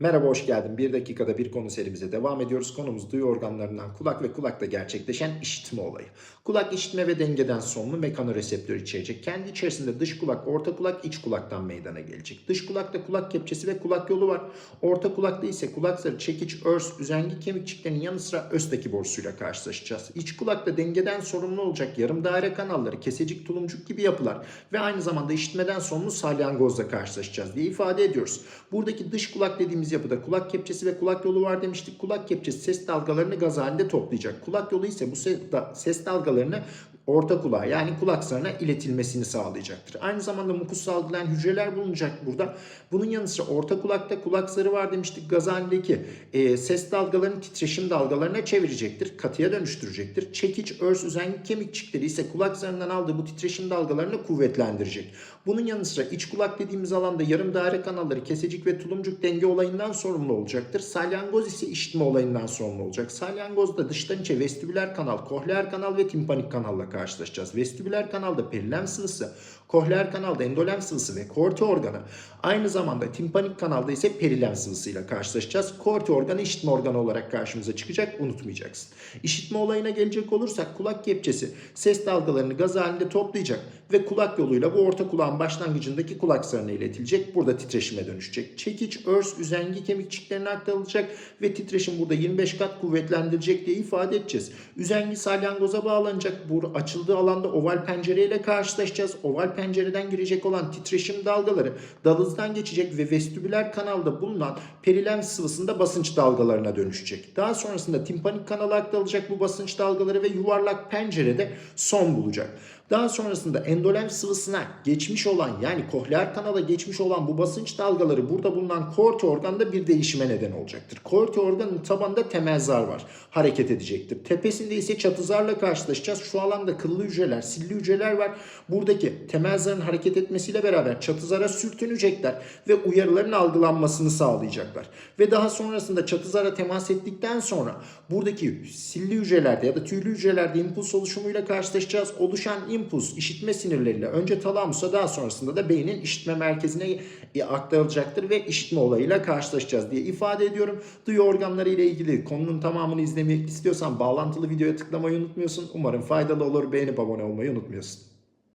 Merhaba, hoş geldin. Bir dakikada bir konu serimize devam ediyoruz. Konumuz duyu organlarından kulak ve kulakta gerçekleşen işitme olayı. Kulak işitme ve dengeden sorumlu mekanoreseptör içerecek. Kendi içerisinde dış kulak, orta kulak, iç kulaktan meydana gelecek. Dış kulakta kulak kepçesi ve kulak yolu var. Orta kulakta ise kulak zarı, çekiç, örs, üzengi kemikçiklerinin yanı sıra östaki borusuyla karşılaşacağız. İç kulakta dengeden sorumlu olacak yarım daire kanalları, kesecik, tulumcuk gibi yapılar ve aynı zamanda işitmeden sorumlu salyangozla karşılaşacağız diye ifade ediyoruz. Buradaki dış kulak dediğimiz yapıda kulak kepçesi ve kulak yolu var demiştik. Kulak kepçesi ses dalgalarını gaz halinde toplayacak. Kulak yolu ise bu ses dalgalarını orta kulağa yani kulak zarına iletilmesini sağlayacaktır. Aynı zamanda mukus salgılayan hücreler bulunacak burada. Bunun yanı sıra orta kulakta kulak zarı var demiştik. Gaz halindeki e, ses dalgalarını titreşim dalgalarına çevirecektir. Katıya dönüştürecektir. Çekiç, örs, üzengi kemikçikleri ise kulak zarından aldığı bu titreşim dalgalarını kuvvetlendirecek. Bunun yanı sıra iç kulak dediğimiz alanda yarım daire kanalları, kesecik ve tulumcuk denge olayından sorumlu olacaktır. Salyangoz ise işitme olayından sorumlu olacak. Salyangozda dıştan içe vestibüler kanal, kohleer kanal ve timpanik kanalla karşılaşacağız. Vestibüler kanalda perilem sıvısı, kohleer kanalda endolem sıvısı ve korti organı. Aynı zamanda timpanik kanalda ise perilem sıvısıyla karşılaşacağız. Korti organı işitme organı olarak karşımıza çıkacak unutmayacaksın. İşitme olayına gelecek olursak kulak kepçesi ses dalgalarını gaz halinde toplayacak ve kulak yoluyla bu orta kulağın başlangıcındaki kulak zarına iletilecek. Burada titreşime dönüşecek. Çekiç, örs, üzengi kemikçiklerine aktarılacak ve titreşim burada 25 kat kuvvetlendirilecek diye ifade edeceğiz. Üzengi salyangoza bağlanacak. Bu açıldığı alanda oval pencereyle karşılaşacağız. Oval pencereden girecek olan titreşim dalgaları dalızdan geçecek ve vestibüler kanalda bulunan perilem sıvısında basınç dalgalarına dönüşecek. Daha sonrasında timpanik kanala aktarılacak bu basınç dalgaları ve yuvarlak pencerede son bulacak. Daha sonrasında endolem sıvısına geçmiş olan yani kohleer kanala geçmiş olan bu basınç dalgaları burada bulunan korti organda bir değişime neden olacaktır. Korti organın tabanında temel zar var. Hareket edecektir. Tepesinde ise çatı zarla karşılaşacağız. Şu alanda kıllı hücreler, silli hücreler var. Buradaki temel zarın hareket etmesiyle beraber çatı zara sürtünecekler ve uyarıların algılanmasını sağlayacaklar. Ve daha sonrasında çatı zara temas ettikten sonra buradaki silli hücrelerde ya da tüylü hücrelerde impuls oluşumuyla karşılaşacağız. Oluşan impuls işitme sinirleriyle önce talamusa daha sonrasında da beynin işitme merkezine e, aktarılacaktır ve işitme olayıyla karşılaşacağız diye ifade ediyorum. Duyu organları ile ilgili konunun tamamını izlemek istiyorsan bağlantılı videoya tıklamayı unutmuyorsun. Umarım faydalı olur. Beğenip abone olmayı unutmuyorsun.